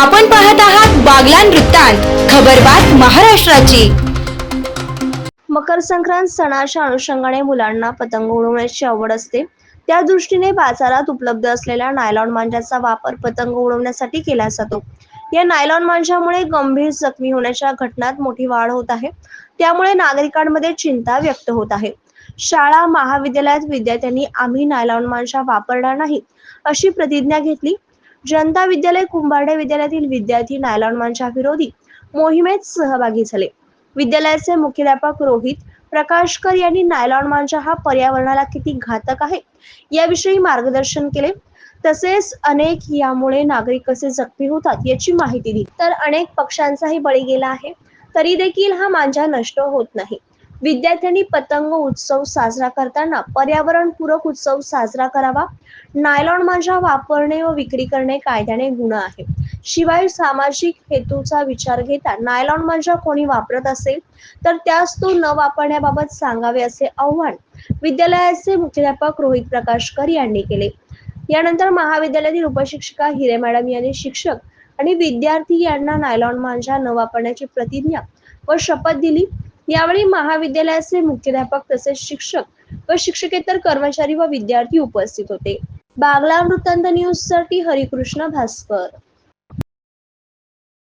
आपण पाहत आहात बागलान वृत्तांत खबरबात महाराष्ट्राची. मकर संक्रांत सणाच्या अनुषंगाने मुलांना पतंग उडवण्याची आवड असते. त्या दृष्टीने बाजारात उपलब्ध असलेल्या नायलॉन मांजाचा वापर पतंग उडवण्यासाठी केला जातो. या नायलॉन मांजामुळे गंभीर जखमी होण्याच्या घटनात मोठी वाढ होत आहे. त्यामुळे नागरिकांमध्ये चिंता व्यक्त होत आहे. शाळा महाविद्यालयात विद्यार्थ्यांनी आम्ही नायलॉन मांजा वापरणार नाही अशी प्रतिज्ञा घेतली. जनता विद्यालय कुंभार्डे विद्यालयातील विद्यार्थी नायलॉन मांच्या विरोधी मोहिमेत सहभागी झाले. विद्यालयाचे मुख्याध्यापक रोहित प्रकाशकर यांनी नायलॉन मांजा हा पर्यावरणाला किती घातक आहे याविषयी मार्गदर्शन केले. तसेच अनेक यामुळे नागरिक कसे जखमी होतात याची माहिती दिली. तर अनेक पक्ष्यांचाही बळी गेला आहे तरी देखील हा मांजा नष्ट होत नाही. विद्यार्थ्यांनी पतंग उत्सव साजरा करताना पर्यावरणपूरक उत्सव साजरा करावा. नायलॉन माझ्या वापरणे व विक्री करणे कायद्याने गुन्हा आहे. शिवाय सामाजिक हेतूचा विचार घेता नायलॉन मांजा कोणी वापरत असेल तर त्यास तो न वापरण्याबाबत सांगावे असे आव्हान विद्यालयाचे मुख्याध्यापक रोहित प्रकाशकर यांनी केले. यानंतर महाविद्यालयातील उपशिक्षिका हिरे मॅडम यांनी शिक्षक आणि विद्यार्थी यांना नायलॉन मांजा न वापरण्याची प्रतिज्ञा व शपथ दिली. यावेळी महाविद्यालयाचे मुख्याध्यापक तसेच शिक्षक व शिक्षकेतर कर्मचारी व विद्यार्थी उपस्थित होते. बागला वृत्तांत न्यूजसाठी हरिकृष्ण भास्कर.